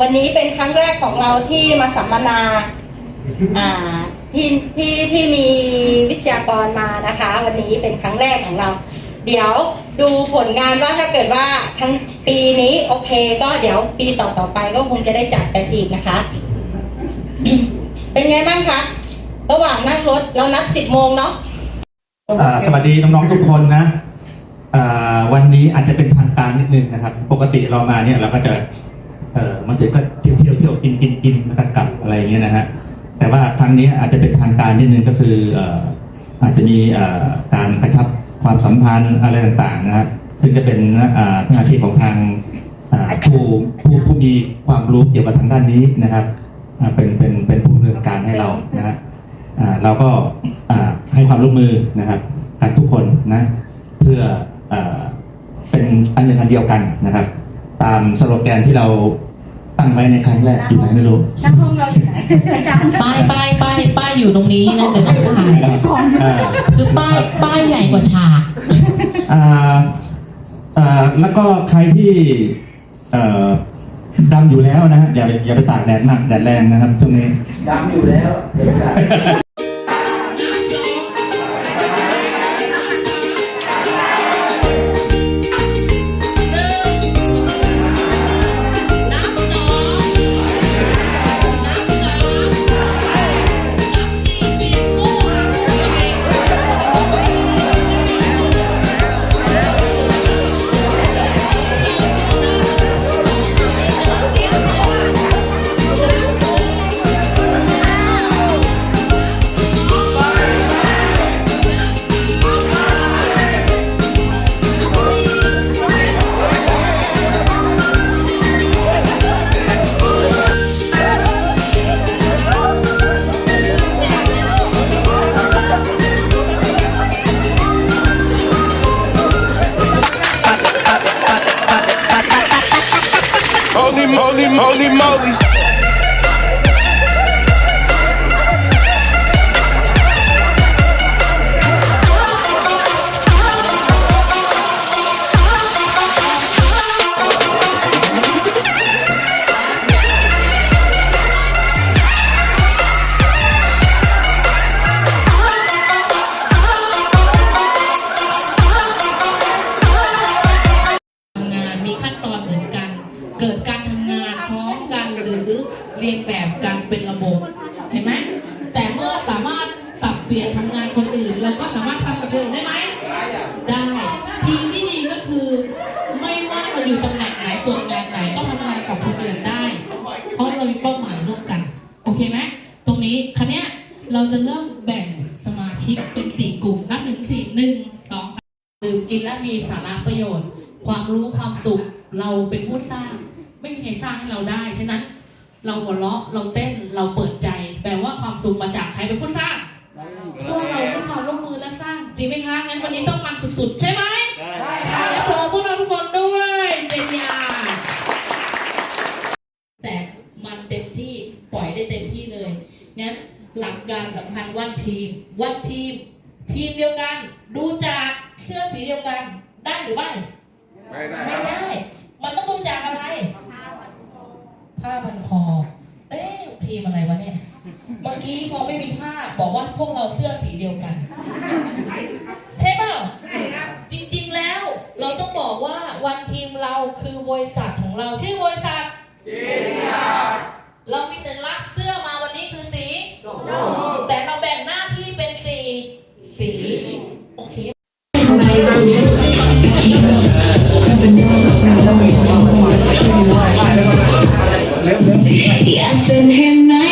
วันนี้เป็นครั้งแรกของเราที่มาสัมมนาอ่าที่ที่ที่มีวิทยากรมานะคะ วันนี้เป็นครั้งแรกของเรา เดี๋ยวดูผลงานว่าถ้าเกิดว่าทั้งปีนี้โอเค ก็เดี๋ยวปีต่อต่อๆไปก็คงจะได้จัดกันอีกนะคะ เป็นไงบ้างคะระหว่างนั่งรถเรานัดสิบโมงเนาะอ่าสวัสดีน้องๆทุกคนนะอ่าวันนี้อาจจะเป็นทางการนิดนึงนะครับ ปกติเรามาเนี่ยเราก็จะ เออมาถึงก็เที่ยวเที่ยวเที่ยวกินกินกินแล้วก็กลับอะไรอย่างเงี้ยนะฮะแต่ว่าครั้งนี้อาจจะเป็นทางการนิดนึงก็คืออาจจะมีการกระชับความสัมพันธ์อะไรต่างๆนะครับซึ่งจะเป็นหน้าที่ของทางผู้ผู้ผู้มีความรู้เกี่ยวกับทางด้านนี้นะครับเป็นเป็นเป็นผู้ดำเนินการให้เรานะฮะเราก็ให้ความร่วมมือนะครับกันทุกคนนะเพื่อเป็นอันหนึ่งอันเดียวกันนะครับ ตามสโลแกนที่เรา ตั้งไว้ในครั้งแรกอยู่ไหนไม่รู้นั่งห้องเราอยู่ไหนอาจารย์ป้ายป้ายป้ายป้ายอยู่ตรงนี้นะเดี๋ยวน้องถ่ายอ่าคือป้ายป้ายใหญ่กว่าฉากอ่าอ่าแล้วก็ใครที่เอ่อดำอยู่แล้วนะฮะอย่าไปอย่าไปตากแดดหนักแดดแรงนะครับช่วงนี้ ดำอยู่แล้ว เราะเราเต้นเราเปิดใจแปลว่าความสุขมาจากใครเป็นผู้สร้างพวกเราให้ความร่วมมือและสร้างจริงไหมคะงั้นวันนี้ต้องมันสุดๆ ใช่ไหมใช่แล้วพอพวกเราทุกคนด้วยเจนยาแต่มันเต็มที่ปล่อยได้เต็มที่เลยงั้นหลักการสำคัญวันทีมวันทีม ทีมเดียวกัน ดูจากเสื้อสีเดียวกัน ได้หรือไม่ไม่ได้ไม่ได้มันต้องดูจากอะไรผ้าพันคอเอ๊ะ ทีมอะไรวะเนี่ย เมื่อกี้พอไม่มีผ้าบอกว่าพวกเราเสื้อสีเดียวกัน ใช่เปล่าจริงๆแล้ว เราต้องบอกว่าวันทีมเราคือบริษัทของเราชื่อบริษัทเรามีสัญลักษณ์เสื้อมาวันนี้คือสี แต่เราแบ่งหน้าที่เป็นสี สี โอเค อยาก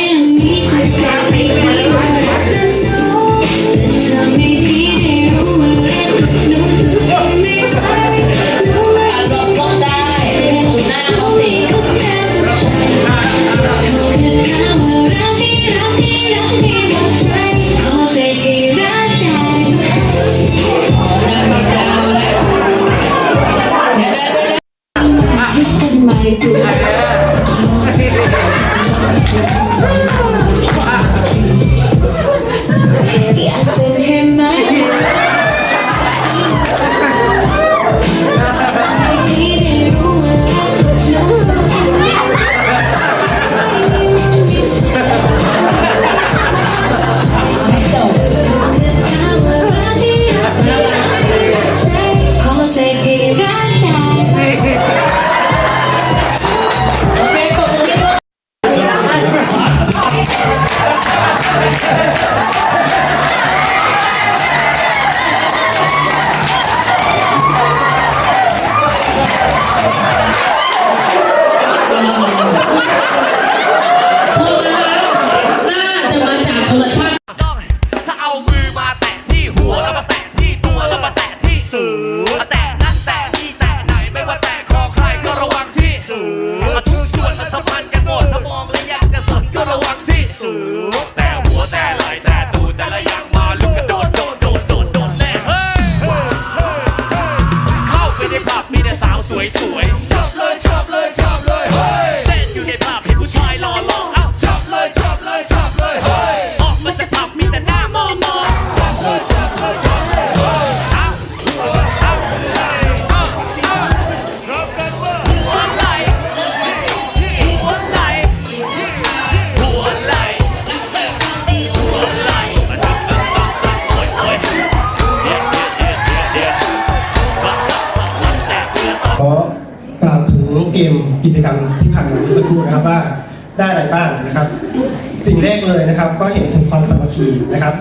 กเลยนะครับก็เห็นถึงความสามัคคีนะครับ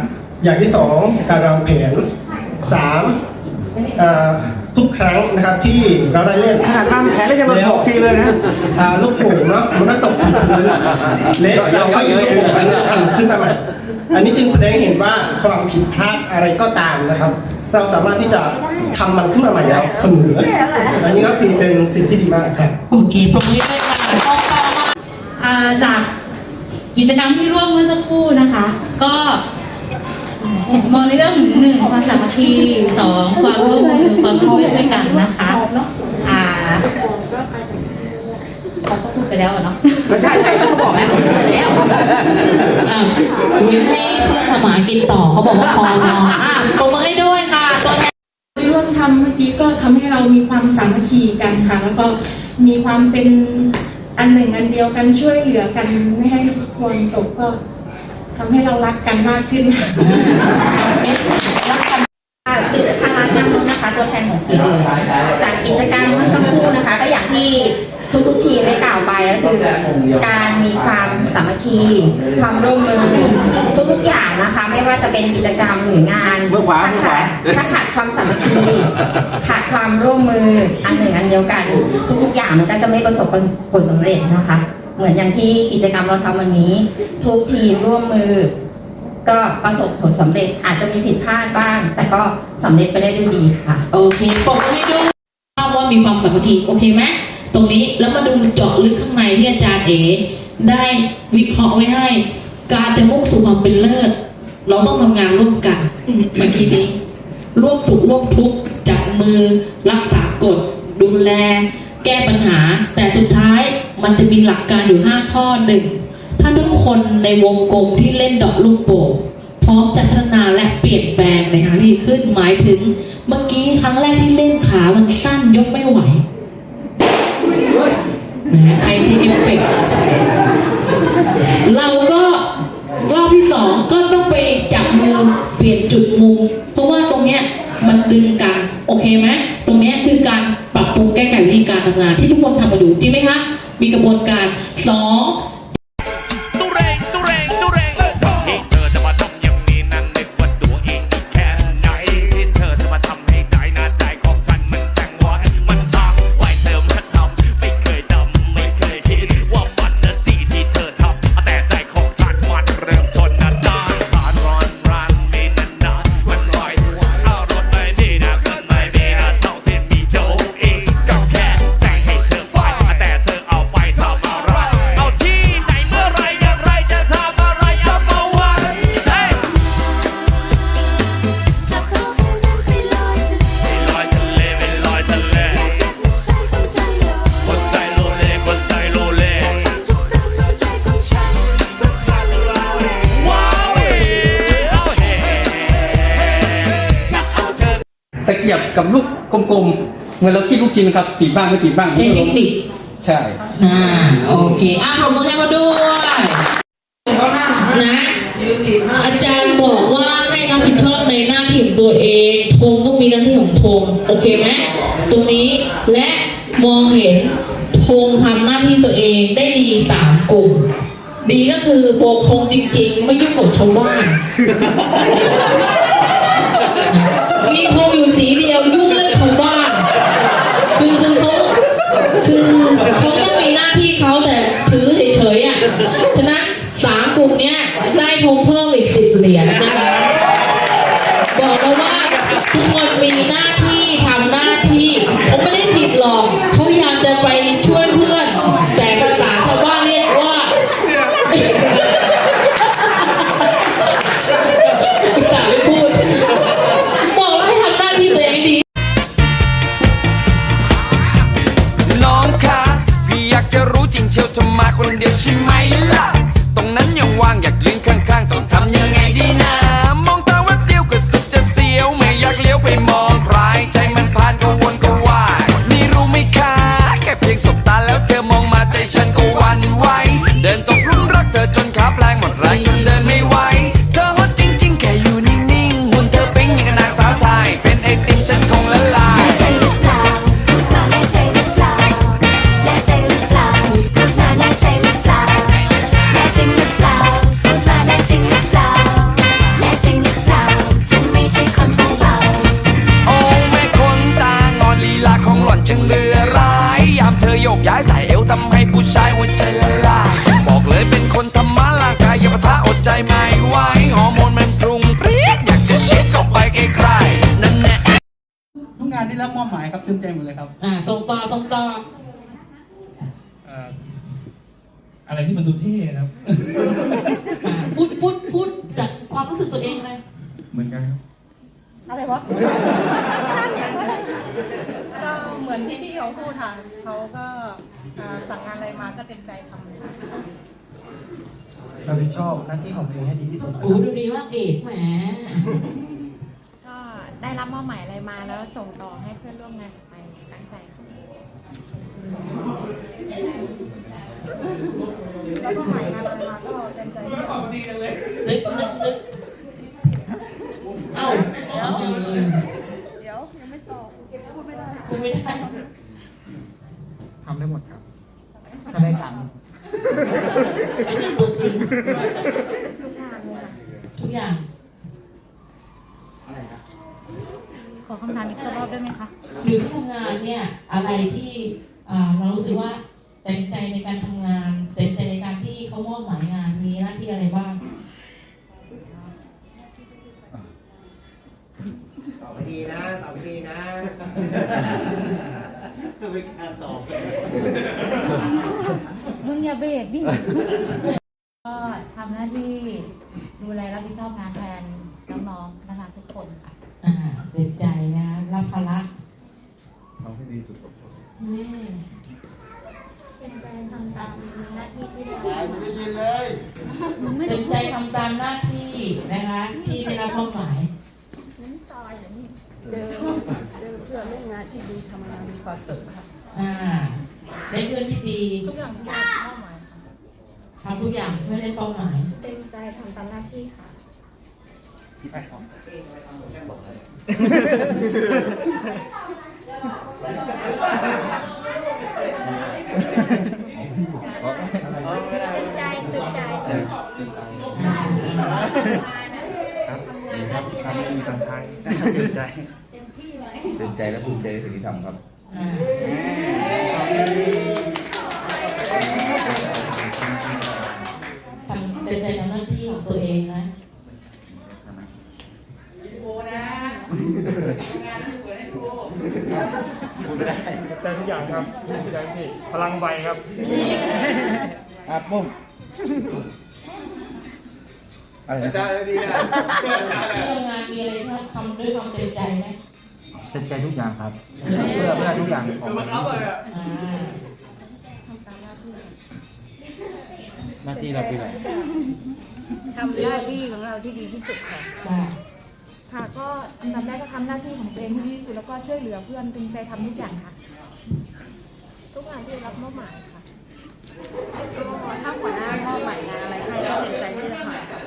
อย่างที่สองการวางแผนสามเอ่อทุกครั้งนะครับที่เราได้เล่นขนาดทำแผนแล้วยังมาถกทีเลยนะอ่าลูกโป่งเนาะมันก็ตกถึงพื้นเละเราก็หยิบลูกโป่งมันทำขึ้นมาใหม่อันนี้จึงแสดงให้เห็นว่าความผิดพลาดอะไรก็ตามนะครับ เราสามารถที่จะทำมันขึ้นมาใหม่ได้เสมออันนี้ก็คือเป็นสิ่งที่ดีมากครับโอเคปรบมือด้วยค่ะต่อต่อมาอ่าจาก กิจกรรมที่ร่วมเมื่อสักครู่นะคะ ก็มองในเรื่องของหนึ่งความสามัคคีสองความร่วมมือความร่วมมือช่วยกันนะคะอ่าเขาก็พูดไปแล้วอะเนาะก็ใช่ใช่เขาบอกแล้วเขาพูดไปแล้วอ่าเว้นให้เพื่อนทำหมากินต่อเขาบอกว่าพอพออะปรบมือให้ด้วยค่ะตัวแทนที่ร่วมทำเมื่อกี้ก็ทำให้เรามีความสามัคคีกันค่ะ แล้วก็มีความเป็น อันหนึ่งอันเดียวกันช่วยเหลือกันไม่ให้ทุกคนตกก็ทำให้เรารักกันมากขึ้นค่ะเอ๊ะแล้วกันค่ะจุดพารัตน์น้ำนุนะคะ ตัวแทนของสีเหลืองจากกิจกรรมเมื่อสักครู่นะคะ ก็อย่างที่ ทุกๆทีได้กล่าวไปก็คือ การมีความสามัคคี ความร่วมมือทุกๆอย่างนะคะ ไม่ว่าจะเป็นกิจกรรมหรืองานมือขวาถ้ามือขวา ขาดถ้าขาดความสามัคคีขาดความร่วมมืออันหนึ่งอันเดียวกัน ทุกๆอย่างมันก็จะไม่ประสบผลสำเร็จนะคะ เหมือนอย่างที่กิจกรรมเราทำวันนี้ ทุกทีมร่วมมือ ก็ประสบผลสำเร็จอาจจะมีผิดพลาดบ้าง แต่ก็สำเร็จไปได้ด้วยดีค่ะ โอเคปรบมือให้ด้วยภาพว่ามีความสามัคคีโอเคไหม ตรงนี้แล้วมาดูเจาะลึกข้างในที่อาจารย์เอได้วิเคราะห์ไว้ให้ การจะมุ่งสู่ความเป็นเลิศ เราต้องทำงานร่วมกันเมื่อกี้นี้ร่วมสุขร่วมทุกข์จับมือรักษากฎดูแล แก้ปัญหา แต่สุดท้ายมันจะมีหลักการอยู่ 5 ข้อหนึ่งถ้าทุกคนในวงกลมที่เล่นดอกลูกโป่งพร้อมจะพัฒนาและเปลี่ยนแปลงในทางที่ดีขึ้นหมายถึง เมื่อกี้ครั้งแรกที่เล่นขามันสั้นยกไม่ไหว นะใครที่เอฟเฟกต์เราก็รอบที่สองก็ต้องไปจับมือเปลี่ยนจุดมุม เพราะว่าตรงเนี้ยมันดึงกัน โอเคไหมตรงเนี้ยคือการปรับปรุงแก้ไขวิธีการทำงานที่ทุกคนทำมาอยู่จริงไหมคะ มีกระบวนการสอง กับลูกกลมๆเหมือนเราคิดลูกชิ้นครับติดบ้างไม่ติดบ้างใช้เทคนิคใช่อ่าโอเคอะปรบมือให้มาด้วยนะอาจารย์บอกว่าให้รับผิดชอบในหน้าที่ของตัวเองธงก็มีหน้าที่ของธงโอเคไหมตรงนี้และมองเห็นธงทำหน้าที่ตัวเองได้ดีสามกลุ่มดีก็คือโบกธงจริงๆ ไม่ยุ่งกับชาวบ้านมีธงอยู่สีเดียวยุ่งเรื่องชาวบ้าน คือคือเขา คือเขาต้องมีหน้าที่เขาแต่ถือเฉยๆอะ ฉะนั้นสามกลุ่มเนี้ยได้ทงเพิ่มอีกสิบเหรียญนะ เชียวทำมาคนเดียวใช่ไหมล่ะ เต็มใจหมดเลยครับอ่าส่งต่อส่งต่ออะไรที่มันดูเท่ครับ อ่าพูดพูดพูดจากความรู้สึกตัวเองเลยเหมือนกันครับ อะไรวะก็เหมือนที่พี่เขาพูดค่ะเขาก็อ่าสั่งงานอะไรมาก็เต็มใจทำเลยค่ะรับผิดชอบหน้าที่ของตัวเองให้ดีที่สุดโอ้ดูดีมากเอกแหมก็ หมายอะไรมาแล้วส่งต่อให้เพื่อนร่วมงานไปตั้งใจค่ะแล้วก็หมายงานมาก็เต็มใจ นึกนึกนึกเอ้าเอ้า เดี๋ยวยังไม่ตอบพูดไม่ได้ คุณไม่ได้ ทำได้หมดครับ ถ้าได้ตังค์ ไอ้นี่ตัวจริง ทุกงานเลยค่ะ ทุกอย่าง ขอคำถามอีกสักรอบได้ไหมคะ อยู่ที่ทำงานเนี่ย อะไรที่อ่าเรารู้สึกว่าเต็มใจในการทำงาน เต็มใจในการที่เขามอบหมายงานมีหน้า ที่อะไรบ้างตอบดีนะตอบดีนะมึงอย่าเบรกดิก็ทำหน้าที่ดูแลรับผิดชอบงานแทนน้องๆพนักงานทุกคนค่ะ อ่าเต็มใจนะรับภาระ ทำให้ดีสุดครับ นี่ เป็นใจทำตามหน้าที่ที่ได้ ไม่ได้ยินเลย เต็มใจทำตามหน้าที่นะคะ ที่ได้รับมอบหมาย เจอเจอเพื่อนร่วมงานที่ดีทำงานดีกว่าสุดค่ะ อ่าได้เพื่อนที่ดี ทุกอย่างที่ได้เป้าหมายค่ะ ทำทุกอย่างเพื่อได้เป้าหมาย เต็มใจทำตามหน้าที่ค่ะเต็มใจเต็มใจครับทำดีทางไทยเต็มใจเต็มใจและภูมิใจในสิ่งที่ทำครับ อ่าทำเต็มใจทำหน้าที่ของตัวเองนะแต่ทุกอย่างครับภูมิใจพี่พลังใบครับอะปุ้มอะไรนะที่ทำงานมีอะไรที่ทำด้วยความเต็มใจไหมเต็มใจทุกอย่างครับ เพื่อเพื่อทุกอย่างของ หน้าที่เราคืออะไรทำหน้าที่ของเราที่ดีที่สุดค่ะค่ะ ค่ะก็อันดับแรกก็ทำหน้าที่ของตัวเองให้ดีที่สุดแล้วก็ช่วยเหลือเพื่อนเป็นใจทำทุกอย่างค่ะ ทุกงานที่รับมอบหมายค่ะก็ถ้าหัวหน้ามอบหมายงานอะไรให้ก็เป็นใจที่จะทำค่ะ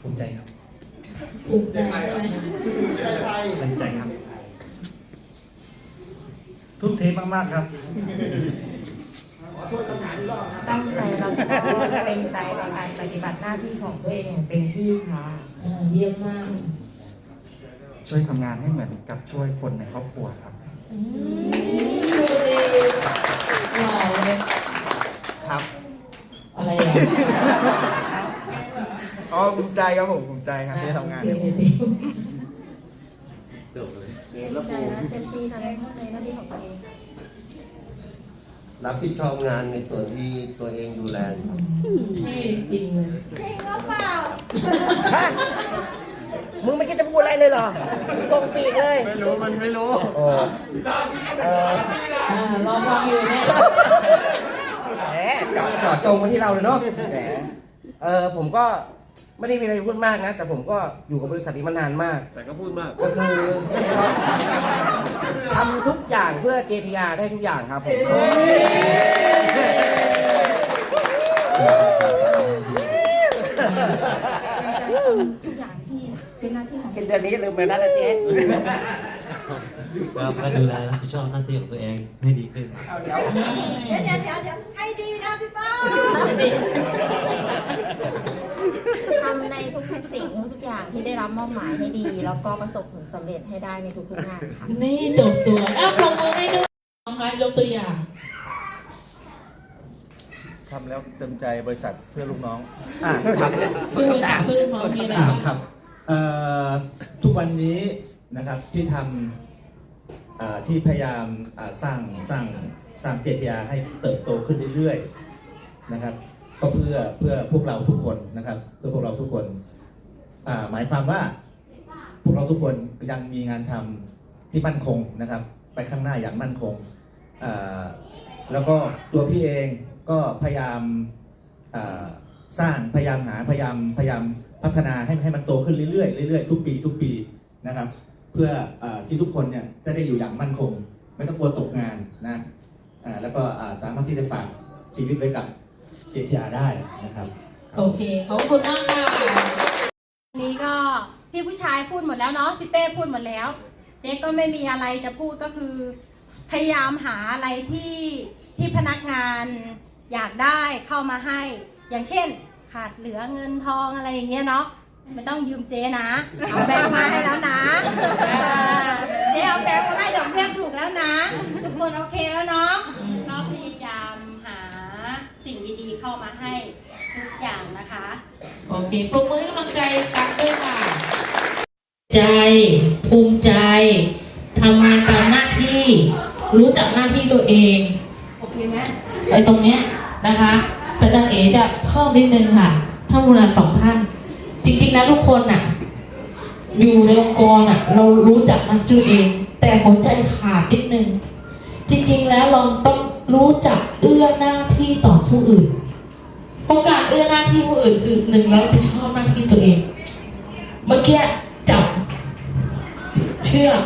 ภูมิใจครับภูมิใจใช่ไหมภูมิใจครับ ทุ่มเทมากๆครับ ตั้งใจแล้วก็เต็มใจในการปฏิบัติหน้าที่ของตัวเองอย่างเต็มที่ค่ะเออเยี่ยมมากช่วยทำงานให้เหมือนกับช่วยคนในครอบครัวครับ อืมดูดีหล่อเลยครับอะไรอะอ๋อภูมิใจครับผมภูมิใจครับที่ได้ทำงานโอเคดีเต็มใจและเต็มที่ทำในหน้าที่ของตัวเอง รับผิดชอบงานในส่วนที่ตัวเองดูแลเท่จริงเลยมึงไม่คิดจะพูดอะไรเลยเหรอส่งปีกเลย ไม่รู้มันไม่รู้อ่ารอฟังอยู่เนี่ยแหมเจาะเจาะจงมาที่เราเลยเนาะแหมเออผมก็ ไม่ได้มีอะไรพูดมากนะ แต่ผมก็อยู่กับบริษัทนี้มานานมาก แต่ก็พูดมาก ก็คือทำทุกอย่างเพื่อ JTR ได้ทุกอย่างครับผมทุกอย่างที่เป็นหน้าที่ของสิ้นเดือนนี้ลืมไปแล้วนะเจ๊ก็ก็ดูแลรับผิดชอบหน้าที่ของตัวเองให้ดีขึ้น เดี๋ยวเดี๋ยวเดี๋ยวเดี๋ยวให้ดีนะพี่ป้า ดี ทำในทุกๆสิ่ง ทุกๆอย่างที่ได้รับมอบหมายให้ดี แล้วก็ประสบผลสำเร็จให้ได้ในทุกๆงานค่ะ นี่จบสวยอ้าวปรบมือให้ด้วยน้องคะยกตัวอย่าง ทำแล้วเต็มใจบริษัทเพื่อลูกน้อง อ่าครับเพื่อนสาวเพื่อนรุ่นน้องมีอะไรบ้าง ครับเอ่อทุกวันนี้นะครับที่ทำเอ่อที่พยายามอ่าสร้างสร้างสร้างเจตยาให้เติบโตขึ้นเรื่อยๆนะครับ ก็เพื่อเพื่อพวกเราทุกคนนะครับ เพื่อพวกเราทุกคนอ่า หมายความว่าพวกเราทุกคนยังมีงานทำที่มั่นคงนะครับ ไปข้างหน้าอย่างมั่นคง แล้วก็ตัวพี่เองก็พยายามสร้างพยายามหาพยายามพยายามพัฒนาให้ให้มันโตขึ้นเรื่อยๆเรื่อยๆทุกปีทุกปีนะครับ เพื่ออที่ทุกคนเนี่ยจะได้อยู่อย่างมั่นคง ไม่ต้องกลัวตกงานนะแล้วก็สามารถที่จะฝากชีวิตไว้กับเจทีอาได้นะครับ โอเค ขอบคุณมากค่ะ นี้ก็พี่ผู้ชายพูดหมดแล้วเนาะพี่เป้พูดหมดแล้ว เจ๊ก็ไม่มีอะไรจะพูดก็คือ พยายามหาอะไรที่ที่พนักงานอยากได้เข้ามาให้ อย่างเช่น ขาดเหลือเงินทองอะไรอย่างเงี้ยเนาะไม่ต้องยืมเจ๊นะเอาแบงค์มาให้แล้วนะอ่าเจ๊เอาแบงค์มาให้ดอกเบี้ยถูกแล้วนะ ทุกคนโอเคแล้วเนาะก็พยายามหาสิ่งดีๆเข้ามาให้ทุกอย่างนะคะ โอเคปรบมือให้กำลังใจกันด้วยค่ะ ใจภูมิใจทำงานตามหน้าที่ รู้จักหน้าที่ตัวเองโอเคไหมไอ้ตรงเนี้ยนะคะ แต่อาจารย์เอ๋จะเพิ่มนิดนึงค่ะท่านผู้นำสองท่าน จริงๆแล้วทุกคนน่ะ อยู่ในองค์กรน่ะ เรารู้จักหน้าที่ตัวเอง แต่หัวใจขาดนิดนึง จริงๆแล้วเราต้องรู้จักเอื้อหน้าที่ต่อผู้อื่น เพราะการเอื้อหน้าที่ผู้อื่นคือหนึ่งเรารับผิดชอบหน้าที่ตัวเอง เมื่อกี้จับ เชือก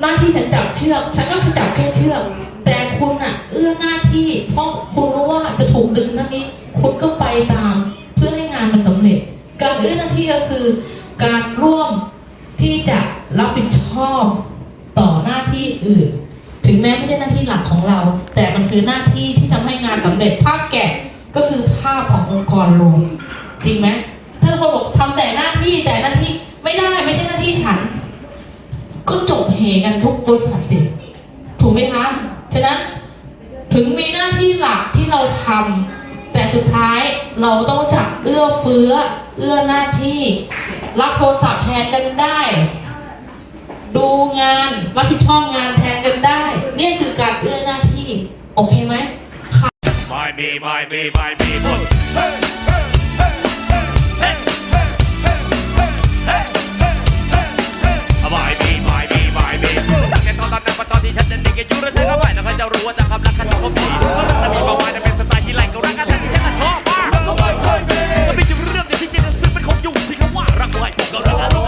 หน้าที่ฉันจับเชือก ฉันก็คือจับแค่เชือก แต่คุณอะเอื้อหน้าที่เพราะคุณรู้ว่าจะถูกดึงหน้านี้ คุณก็ไปตาม เพื่อให้งานมันสำเร็จ การเอื้อหน้าที่ก็คือ การร่วมที่จะรับผิดชอบต่อหน้าที่อื่น ถึงแม้ไม่ใช่หน้าที่หลักของเรา แต่มันคือหน้าที่ที่ทำให้งานสำเร็จภาพแกะ ก็คือภาพขององค์กรรวมจริงไหมถ้าคนบอกทำแต่หน้าที่แต่หน้าที่ไม่ได้ไม่ใช่หน้าที่ฉัน ก็จบเหกันทุกบริษัทสิถูกไหมคะฉะนั้นถึงมีหน้าที่หลักที่เราทำแต่สุดท้ายเราต้องจักเอื้อเฟื้อ เอื้อหน้าที่ รับโทรศัพท์แทนกันได้ ดูงานรับผิดชอบงานแทนกันได้ เนี่ยคือการเอื้อหน้าที่ โอเคไหม My me, my me, my me, boy. My me, my me, my me. ตั้งแต่ตอนนั้นมาตอนที่ฉันเด็กๆอยู่แล้วเธอก็ไม่แล้วก็จะรู้ว่าจะคำรักกันของผมดีแต่มีเป้าหมายจะเป็นสไตล์ที่แรงก็รักกันแต่ที่ฉันชอบมากมันเป็นเรื่องเดียวที่จะซื้อเป็นของอยู่ที่คำว่ารักไว้ผมก็รักกัน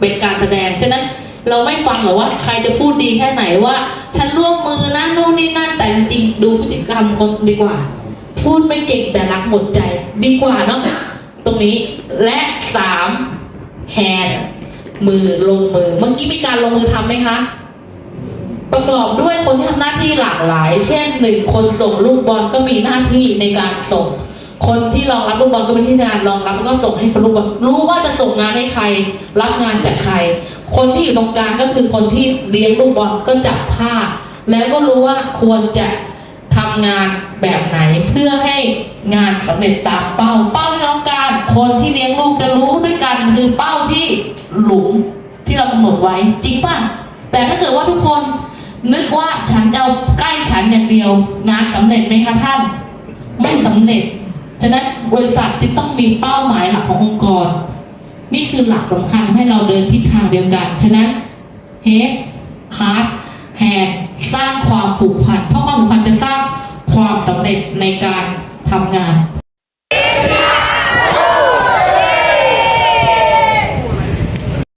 เป็นการแสดง ฉะนั้นเราไม่ฟังหรอกว่าใครจะพูดดีแค่ไหนว่า ฉันร่วมมือนะนู่นนี่นั่นแต่จริงๆดูพฤติกรรมคนดีกว่า พูดไม่เก่งแต่รักหมดใจดีกว่าเนาะตรงนี้และสามแฮนมือลงมือ เมื่อกี้มีการลงมือทำไหมคะ ประกอบด้วยคนที่ทำหน้าที่หลากหลาย เช่นหนึ่งคนส่งลูกบอลก็มีหน้าที่ในการส่ง คนที่รองรับลูกบอลก็เป็นที่งานรองรับแล้วก็ส่งให้คนลูกบอลรู้ว่าจะส่งงานให้ใคร รับงานจากใคร คนที่อยู่ตรงกลางก็คือคนที่เลี้ยงลูกบอลก็จับผ้า แล้วก็รู้ว่าควรจะทำงานแบบไหน เพื่อให้งานสำเร็จตามเป้า เป้าที่ต้องการ คนที่เลี้ยงลูกจะรู้ด้วยกันคือเป้าที่หลุมที่เรากำหนดไว้จริงป่ะแต่ถ้าเกิดว่าทุกคนนึกว่าฉันเอาใกล้ฉันอย่างเดียว งานสำเร็จไหมคะท่าน ไม่สำเร็จ ฉะนั้นบริษัทจึงต้องมีเป้าหมายหลักขององค์กร นี่คือหลักสำคัญให้เราเดินทิศทางเดียวกัน ฉะนั้นเฮดฮาร์ดแฮนสร้างความผูกพัน เพราะความผูกพันจะสร้างความสำเร็จในการทำงาน